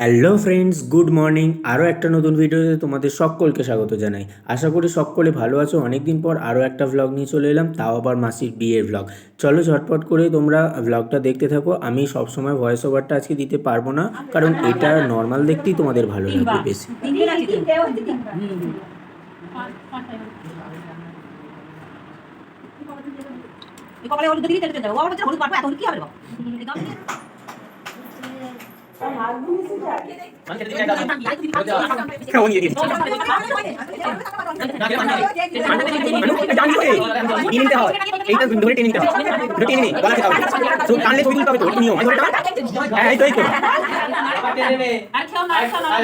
Hello friends good morning আরও একটা নতুন ভিডিওতে তোমাদের সকলকে স্বাগত জানাই আশা করি সকলে ভালো আছো অনেকদিন পর আরও একটা ভ্লগ নিয়ে চলে এলাম তাও আবার মাসির বিয়ের ভ্লগ চলো ঝটপট করে তোমরা ভ্লগটা দেখতে থাকো আমি সবসময় ভয়েস ওভারটা আজকে দিতে পারব না কারণ এটা নর্মাল দেখতেই তোমাদের ভালো লাগবে বেশি কপালে হলুদ দিলি তেল যাবে হলুদ পারব এত কি হবে টেনে নে হ্যাঁ খেও না, আর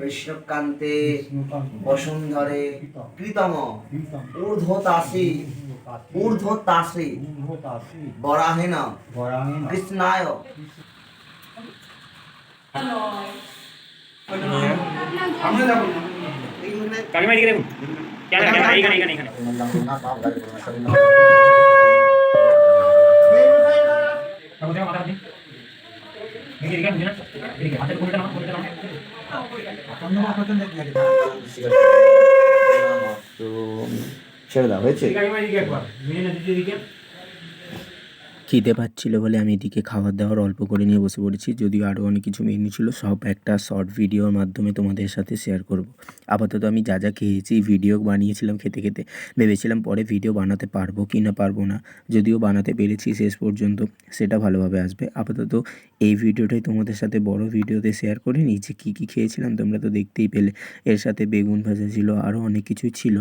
বৈষ্ণবকান্তে বসুন্ধরে কৃতম ঊর্ধ্বতাসী ঊর্ধ্বতাসী বরাহেন কৃষ্ণায় কাকিমা এদিকে দেখুন এখানে এখানে এখানে মাথা দিন এদিকে এদিকে হাতের কোণটা নাও তো ছেড়ে দেওয়া হয়েছে কাকিমা এদিকে একবার বুঝে না দিদি এদিকে খিদে পাচ্ছিল বলে আমি এদিকে খাবার দাবার অল্প করে নিয়ে বসে পড়েছি। যদিও আরও অনেক কিছু মেনু ছিল, সব একটা শর্ট ভিডিওর মাধ্যমে তোমাদের সাথে শেয়ার করব। আপাতত আমি যা যা খেয়েছি ভিডিও বানিয়েছিলাম খেতে খেতে, ভেবেছিলাম পরে ভিডিও বানাতে পারব কি না পারব না। যদিও বানাতে পেরেছি শেষ পর্যন্ত, সেটা ভালোভাবে আসবে। আপাতত এই ভিডিওটাই তোমাদের সাথে বড় ভিডিওতে শেয়ার করে নিয়েছি কী কী খেয়েছিলাম, তোমরা তো দেখতেই পেলে। এর সাথে বেগুন ভাজা ছিল, আরও অনেক কিছুই ছিল,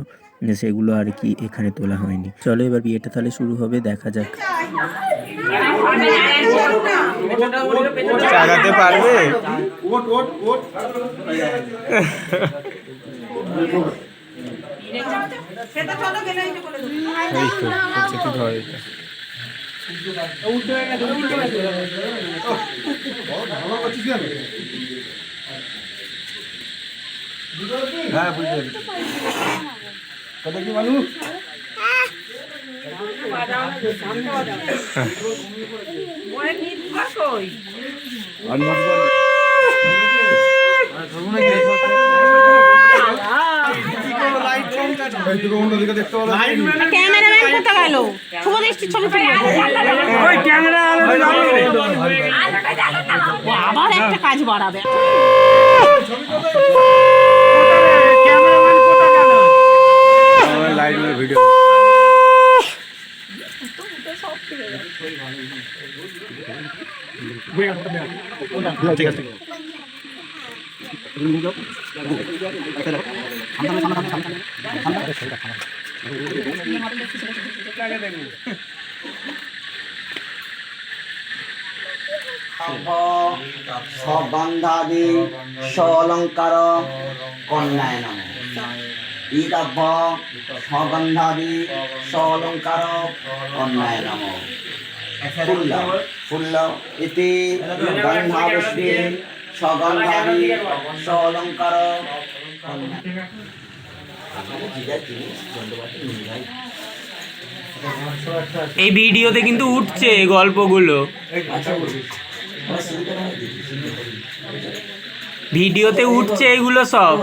সেগুলো আর কি এখানে তোলা হয়নি। চলো এবার বিয়েটা তাহলে শুরু হবে, দেখা যাক। চালাতে পারবে? হ্যাঁ বুঝতে পারি কি মানুষ? ক্যামেরাম্যান কোথা গেল শুভ দৃষ্টি ছবি ওই ক্যামেরা আবার একটা কাজ বাড়াবে লাইট ভিডিও ঠিক আছে সগন্ধাদি সলঙ্কার কন্যায় নম ইদব্য সগন্ধাদি সলঙ্কার কন্যায় নম ইতি সলঙ্কার এই ভিডিওতে কিন্তু উঠছে গল্পগুলো। ভিডিওতে উঠছে এগুলো সব।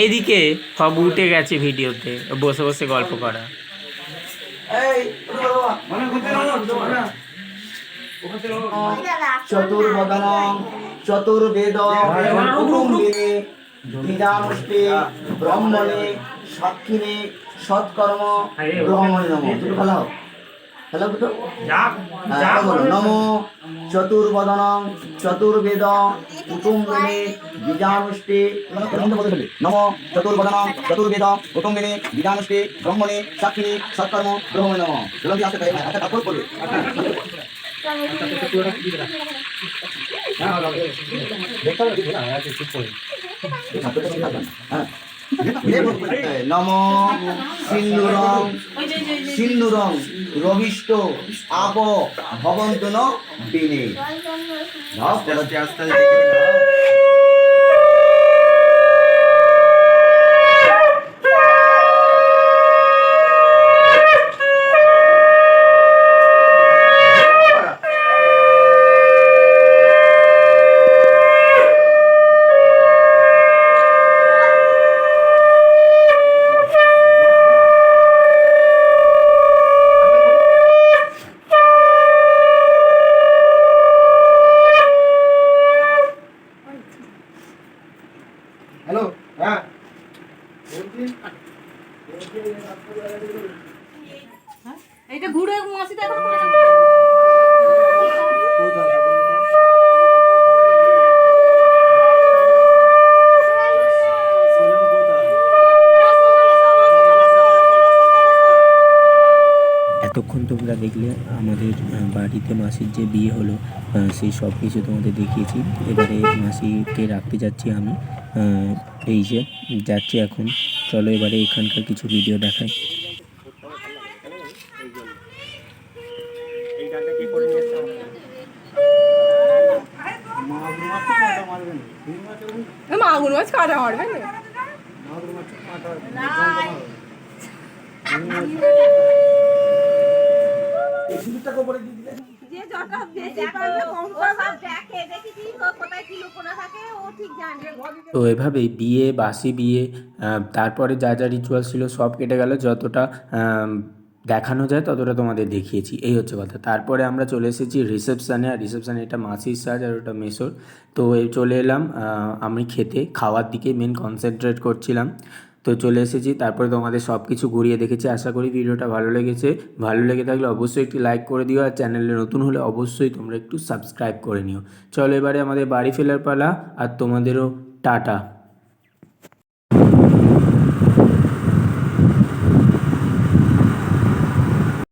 এইদিকে সব উঠে গেছে ভিডিওতে বসে বসে গল্প করা। চতুর্বদন চতুর্বেদ কুটুম্বিনী বীজানুষ্ঠে ব্রহ্মণে সাক্ষিণে সৎকর্ম ব্রহ্মণে নম। তুমি ভালো হ্যালো হ্যাঁ, নম চতুর্বদন চতুর্বেদ কুটুম্বিনী বীজানুষ্ঠে নম। চতুর্বদন চতুর্বেদ কুটুম্বিনী বীজানুষ্ঠে ব্রহ্মণে সাক্ষিণে সৎকর্ম ব্রহ্মণে নম। জলদি আসতে পারে একটা কাপড় করবে নম সিন্দুরং সিন্দুরং রবিষ্ট আপ ভবন্ত ন দিনে দাও পড়াতে আস্তে আস্তে এইটা ঘুরে মাসি এতক্ষণ তোমরা দেখলে আমাদের বাড়িতে মাসির যে বিয়ে হলো সেই সব কিছু তোমাদের দেখিয়েছি। এবারে মাসিকে রাখতে যাচ্ছি আমি। এই যে যাচ্ছি এখন। চলো এবারে এখানকার কিছু ভিডিও দেখাই। মাগুর মাছ কাটা মারবে না যে যটা বেশি পারবে কম করবে দেখে দেখি কোথায় কি লুকোনো থাকে ও ঠিক জানে। তো এভাবেই বিয়ে বাসি বিয়ে তারপরে যা যা রিচুয়াল ছিল সব কেটে গেল যতটা দেখানো যায় ততটা তোমাদের দেখিয়েছি। এই হচ্ছে কথা। তারপরে আমরা চলে এসেছি রিসেপশানে আর রিসেপশানে এটা মাসির সাজ আর ওটা মেসোর। তো চলে এলাম আমি খেতে খাওয়ার দিকে মেন কনসেন্ট্রেট করছিলাম। তো চলে এসেছি। তারপরে তোমাদের সব কিছু ঘুরিয়ে দেখেছি। আশা করি ভিডিওটা ভালো লেগেছে। ভালো লেগে থাকলে অবশ্যই একটি লাইক করে দিও আর চ্যানেলে নতুন হলে অবশ্যই তোমরা একটু সাবস্ক্রাইব করে নিও। চলো এবারে আমাদের বাড়ি ফেলার পালা আর তোমাদেরও টাটা।